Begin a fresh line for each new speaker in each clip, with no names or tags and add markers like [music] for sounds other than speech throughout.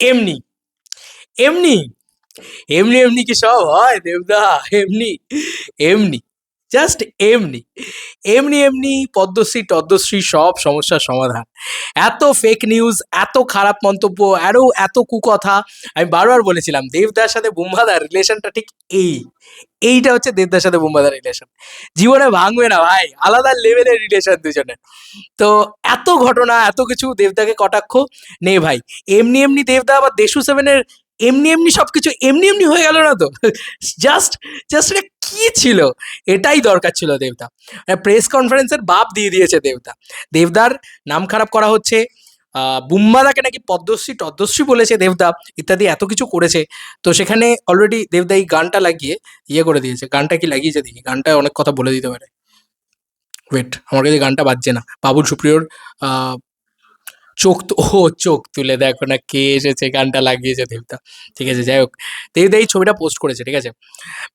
এমনি। এমনি? এমনি এমনি কি সব হয় দেবদা? এমনি এমনি। জাস্ট এমনি এমনি এমনি পদ্মশ্রী, টদ্মশ্রী সব সমস্যার সমাধান। এত ফেক নিউজ এত খারাপ মন্তব্য আরও এত কুকথা, আমি বারবার বলেছিলাম, দেবদার সাথে বুম্বাদার রিলেশনটা ঠিক এই, এইটা হচ্ছে দেবদার সাথে বুম্বাদার রিলেশন জীবনে ভাঙবে না ভাই, আলাদা লেভেলের রিলেশন দুজনের। তো এত ঘটনা, এত কিছু দেবদাকে কটাক্ষ নে ভাই। এমনি এমনি দেবদা আবার দেশু সেভেনের এমনি এমনি সবকিছু, এমনি এমনি হয়ে গেল না তো? জাস্ট জাস্ট এটা কি ছিল? এটাই দরকার ছিল দেবদা। প্রেস কনফারেন্সের বাপ দিয়ে দিয়েছে দেবদা। দেবদার নাম খারাপ করা হচ্ছে। বুম্বাদাকে নাকি পদ্মশ্রী, টদ্মশ্রী বলেছে দেবদা, ইত্যাদি এত কিছু করেছে। তো সেখানে অলরেডি দেবদা এই গানটা লাগিয়ে ইয়ে করে দিয়েছে। গানটা কি লাগিয়েছে দেখি? গানটা অনেক কথা বলে দিতে পারে। ওয়েট আমার কাছে গানটা বাজছে না। বাবুল সুপ্রিয়র চোখ তো, ও চোখ তুলে দেখো না কে এসেছে, গানটা লাগিয়েছে দেবদা ঠিক আছে, যাই হোক। দেবদা এই ছবিটা পোস্ট করেছে, ঠিক আছে?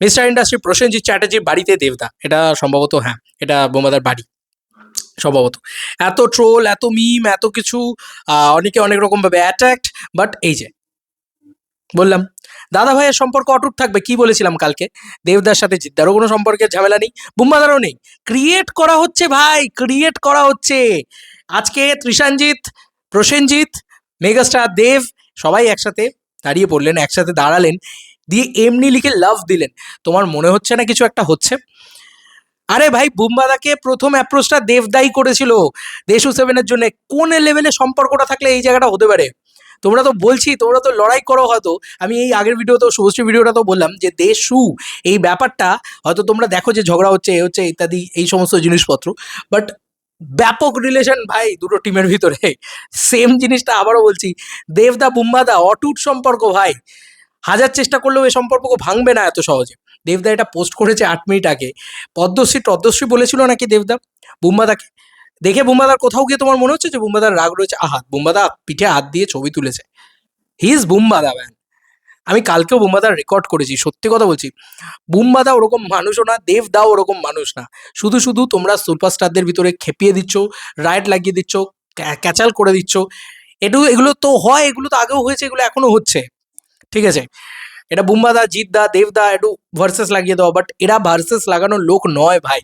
মিস্টার ইন্ডাস্ট্রি প্রসেনজিৎ চ্যাটার্জির বাড়িতে দেবদা এটা সম্ভবত হ্যাঁ এটা বোমাদার বাড়ি। সম্ভবত। এত ট্রোল এত মিম এত কিছু অনেকে অনেক রকম ভাবে অ্যাট্রাক্ট বাট এই যে, বললাম। দাদা ভাইয়ের সম্পর্ক অটুট থাকবে, কি বলেছিলাম কালকে? দেবদার সাথে জিদ্দারও কোনো সম্পর্কের ঝামেলা নেই, বুম্বাদারও নেই। ক্রিয়েট করা হচ্ছে ভাই ক্রিয়েট করা হচ্ছে। আজকে ত্রিশানজিৎ প্রসেনজিৎ, মেগাস্টার, দেব, সবাই একসাথে দাঁড়িয়ে পড়লেন, একসাথে দাঁড়ালেন, দিয়ে এমনি লিখে লাভ দিলেন। তোমার মনে হচ্ছে না কিছু একটা হচ্ছে? আরে ভাই, বুম্বাদাকে প্রথম অ্যাপ্রোচটা দেবদাই করেছিল। দেশু সেভেনের জন্য। কোন লেভেলে সম্পর্কটা থাকলে এই জায়গাটা হতে পারে? তোমরা তো বলছি, তোমরা তো লড়াই করো হয়তো। আমি এই আগের ভিডিওতেও, শুভশ্রী ভিডিওটা তো বললাম যে দেশু, এই ব্যাপারটা হয়তো তোমরা দেখো যে ঝগড়া হচ্ছে, এ হচ্ছে ইত্যাদি, এই সমস্ত জিনিসপত্র। বাট ব্যাপক রিলেশন ভাই দুটো টিমের ভিতরে। সেম জিনিসটা আবারও বলছি। দেবদা, বুম্বাদা, অটুট সম্পর্ক ভাই। হাজার চেষ্টা করলেও এই সম্পর্ক ভাঙবে না এত সহজে। দেবদা এটা পোস্ট করেছে আট মিনিট আগে। পদ্মশ্রী, টদ্মশ্রী বলেছিল নাকি দেবদা বুম্বাদাকে? দেখে বুম্বাদার কোথাও গিয়ে তোমার মনে হচ্ছে যে বুম্বাদার রাগ রয়েছে? আহাত বুম্বাদা পিঠে হাত দিয়ে ছবি তুলেছে। হিজ বুম্বাদা ম্যান আমি কালকেও বুম্বাদার রেকর্ড করেছি, সত্যি কথা বলছি। বুম্বাদা ওরকম মানুষও না দেবদাও ওরকম মানুষ না। শুধু শুধু তোমরা সুপারস্টারদের ভিতরে খেপিয়ে দিচ্ছ রাইট লাগিয়ে দিচ্ছ, ক্যা- ক্যাচাল করে দিচ্ছ। এটু, এগুলো তো হয়, এগুলো তো আগেও হয়েছে, এগুলো এখনও হচ্ছে। ঠিক আছে? এটা বুম্বাদা জিতদা দেবদা একটু ভার্সেস লাগিয়ে দেওয়া বাট এরা ভার্সেস লাগানোর লোক নয় ভাই।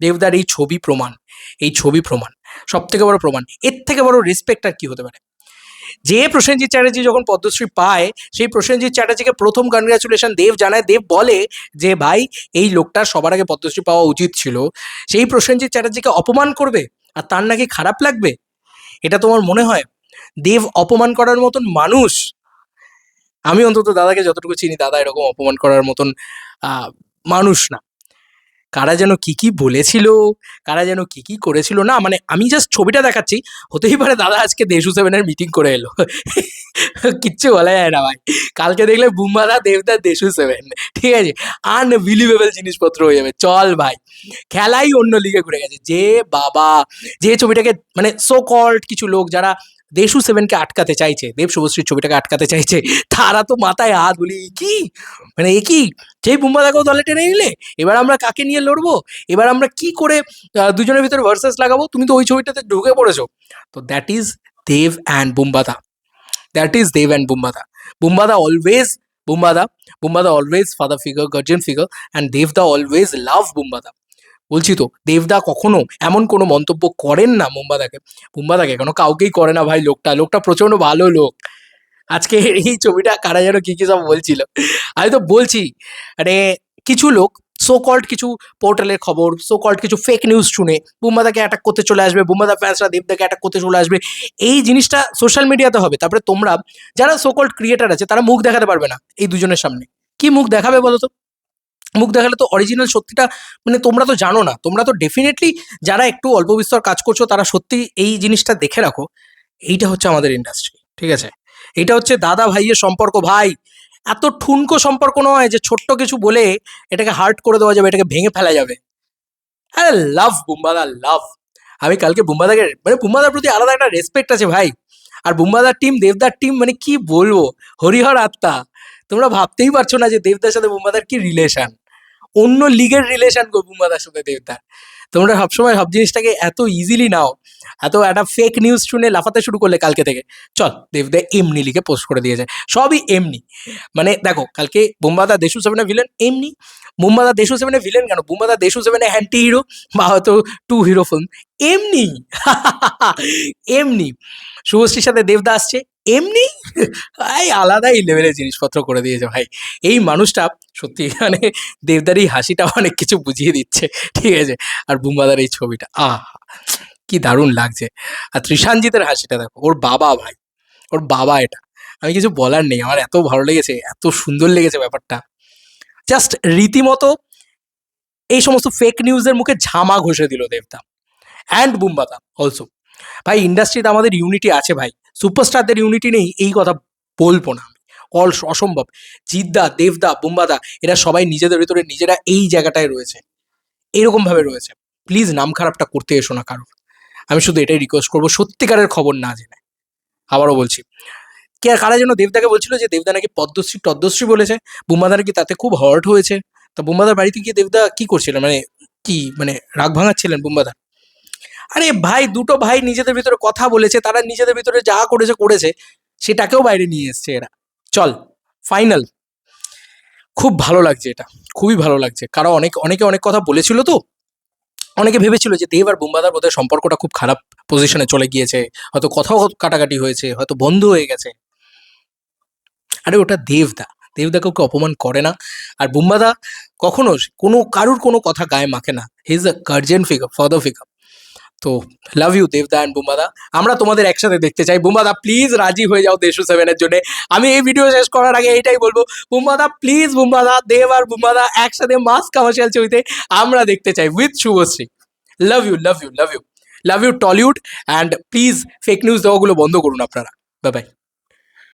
দেবদার এই ছবি প্রমাণ, এই ছবি প্রমাণ সব থেকে বড় প্রমাণ। এর থেকে বড় রেসপেক্ট আর কি হতে পারে? যে প্রসেনজিৎ চ্যাটার্জি যখন পদ্মশ্রী পায়, সেই প্রসেনজিৎ চ্যাটার্জিকে প্রথম কনগ্রাচুলেশন দেব জানায়। দেব বলে যে, ভাই, এই লোকটার সবার আগে পদ্মশ্রী পাওয়া উচিত ছিল। সেই প্রসেনজিৎ চ্যাটার্জিকে অপমান করবে? আর তার নাকি খারাপ লাগবে? এটা তোমার মনে হয়? দেব অপমান করার মতন মানুষ, আমি অন্তত দাদাকে যতটুকু চিনি, দাদা এরকম অপমান করার মতন মানুষ না। কারা যেন কি কি বলেছিল, কারা যেন কি কি করেছিল, না মানে আমি জাস্ট ছবিটা দেখাচ্ছি, হতেই পারে দাদা আজকে দেশু সেভেনের মিটিং করে এলো। কিচ্ছু বলা যায় না ভাই। কালকে দেখলে বুম্বাদা, দেবদা দেশু সেভেন ঠিক আছে? আনবিলিভেবল জিনিসপত্র হয়ে যাবে। চল ভাই। খেলাই অন্য লিগে ঘুরে গেছে। যে বাবা, যে ছবিটাকে মানে সো কল্ড কিছু লোক যারা দেশু সেভেনকে আটকাতে চাইছে, দেব শুভশ্রীর ছবিটাকে আটকাতে চাইছে, তারা তো মাথায় হাত বলি কি? মানে এ কি? সেই বুম্বাদাকেও দলে টেনে নিলে, এবার আমরা কাকে নিয়ে লড়বো? এবার আমরা কি করে দুজনের ভিতরে ভার্সেস লাগাবো? তুমি তো ওই ছবিটাতে ঢুকে পড়েছো। তো দ্যাট ইজ দেব অ্যান্ড বুম্বাদা। দ্যাট ইজ দেব অ্যান্ড বুম্বাদা। বুম্বাদা অলওয়েজ বুম্বাদা বুম্বাদা always father figure guardian figure and দেবদা অলওয়েজ লাভ বুম্বাদা। বলছি তো, দেবদা কখনো এমন কোনো মন্তব্য করেন না মুম্বাদাকে? মুম্বাদাকে কেন? কাউকেই করে না ভাই লোকটা। লোকটা প্রচণ্ড ভালো লোক। আজকে এই ছবিটা কারা যেন কি কি সব বলছিল। আমি তো বলছি মানে কিছু লোক সো কল্ড কিছু পোর্টালের খবর সো কল্ড কিছু ফেক নিউজ শুনে বুম্বাদাকে অ্যাটাক করতে চলে আসবে বুম্বাদা ফ্যান্সরা দেবদাকে অ্যাটাক করতে চলে আসবে। এই জিনিসটা সোশ্যাল মিডিয়াতে হবে। তারপরে তোমরা, যারা সো কল্ড ক্রিয়েটার আছে, তারা মুখ দেখাতে পারবে না এই দুজনের সামনে। কি মুখ দেখাবে বলো তো মুখ দেখালে তো অরিজিনাল সত্যিটা মানে তোমরা তো জানো না। তোমরা তো ডেফিনেটলি যারা একটু অল্প বিস্তর কাজ করছ, তারা সত্যি এই জিনিসটা দেখে রাখো। এইটা হচ্ছে আমাদের ইন্ডাস্ট্রি ঠিক আছে? এটা হচ্ছে দাদা ভাইয়ের সম্পর্ক। ভাই, এত ঠুনকো সম্পর্ক নয় যে ছোট্ট কিছু বলে এটাকে হার্ট করে দেওয়া যাবে, এটাকে ভেঙে ফেলা যাবে। আরে লাভ বুম্বাদা লাভ আমি কালকে বুম্বাদাকে মানে বুম্বাদার প্রতি আলাদা একটা রেসপেক্ট আছে ভাই। আর বুম্বাদার টিম দেবদার টিম মানে কি বলব? হরিহর আত্মা। তোমরা ভাবতেই পারছ না যে দেবদার সাথে বুম্বাদার কি রিলেশন অন্য লিগের রিলেশন গো বুম্বাদার সাথে দেবদার। তোমরা সবসময় সব জিনিসটাকে এত ইজিলি নাও, এত একটা ফেক নিউজ শুনে লাফাতে শুরু করলে কালকে থেকে। চল, দেবদা এমনি লিখে পোস্ট করে দিয়েছে সবই এমনি। মানে দেখো, কালকে বুম্বাদা দেশু সেভেনে ভিলেন এমনি। বুম্বাদা দেশু সেভেনের ভিলেন কেন? বুম্বাদা দেশু সেভেনের হ্যান্টি হিরো বা হয়তো টু হিরো ফিল্ম এমনি। [laughs] এমনি। শুভশ্রীর সাথে দেবদা আসছে। এমনি? ভাই, আলাদাই লেভেলের জিনিসপত্র করে দিয়েছে ভাই। এই মানুষটা সত্যি মানে দেবদার এই হাসিটা অনেক কিছু বুঝিয়ে দিচ্ছে। ঠিক আছে? আর বুম্বাদার এই ছবিটা, আহ, কি দারুণ লাগছে। আর ত্রিশানজিতের হাসিটা দেখো, ওর বাবা ভাই, ওর বাবা এটা। আমি কিছু বলার নেই, আমার এত ভালো লেগেছে, এত সুন্দর লেগেছে ব্যাপারটা। জাস্ট রীতিমতো এই সমস্ত ফেক নিউজের মুখে ঝামা ঘষে দিল দেবদা। অ্যান্ড বুম্বাদা অলসো ভাই ইন্ডাস্ট্রিতে আমাদের ইউনিটি আছে ভাই। সুপারস্টারদের ইউনিটি নেই, এই কথা বলব না অল অসম্ভব। জিদ্দা, দেবদা, বুম্বাদা, এরা সবাই নিজেদের ভিতরে নিজেরা এই জায়গাটায় রয়েছে। এরকম ভাবে রয়েছে। প্লিজ নাম খারাপটা করতে এসো না কারোর। আমি শুধু এটাই রিকোয়েস্ট করব, সত্যিকারের খবর না জেনে। আবারও বলছি। কে, কারা যেন দেবদাকে বলছিল যে দেবদা নাকি পদ্মশ্রী, টদ্মশ্রী বলেছে। বুম্বাদা নাকি তাতে খুব হার্ট হয়েছে। তা বুম্বাদার বাড়িতে গিয়ে দেবদা কি করছিলেন মানে কি মানে রাগ ভাঙাচ্ছিলেন বুম্বাদা? আরে ভাই, দুটো ভাই নিজেদের ভিতরে কথা বলেছে, তারা নিজেদের ভিতরে যা করেছে করেছে, সেটাকেও বাইরে নিয়ে এসছে এরা। চল ফাইনাল খুব ভালো লাগছে এটা, খুবই ভালো লাগছে। কারণ অনেক, অনেকে অনেক কথা বলেছিল তো। অনেকে ভেবেছিল যে দেব আর বুম্বাদার বোধহয় সম্পর্কটা খুব খারাপ পজিশনে চলে গিয়েছে। হয়তো কথাও কাটাকাটি হয়েছে, হয়তো বন্ধ হয়ে গেছে। আরে ওটা দেবদা দেবদা কাউকে অপমান করে না। আর বুম্বাদা কখনো কোনো, কারুর কোনো কথা গায়ে মাখে না। He is a guardian figure father figure তো লাভ ইউ দেবদা অ্যান্ড বুম্বাদা আমরা তোমাদের একসাথে দেখতে চাই। বুম্বাদা প্লিজ রাজি হয়ে যাও দেশু সেভেনের জন্য। আমি এই ভিডিও শেষ করার আগে এইটাই বলব। বুম্বাদা প্লিজ বুম্বাদা দেব আর বুম্বাদা একসাথে মাস কমার্শিয়াল ছবিতে আমরা দেখতে চাই with Subhashree love you love you love you love you Tollywood and please fake news দেওয়াগুলো বন্ধ করুন আপনারা। Bye bye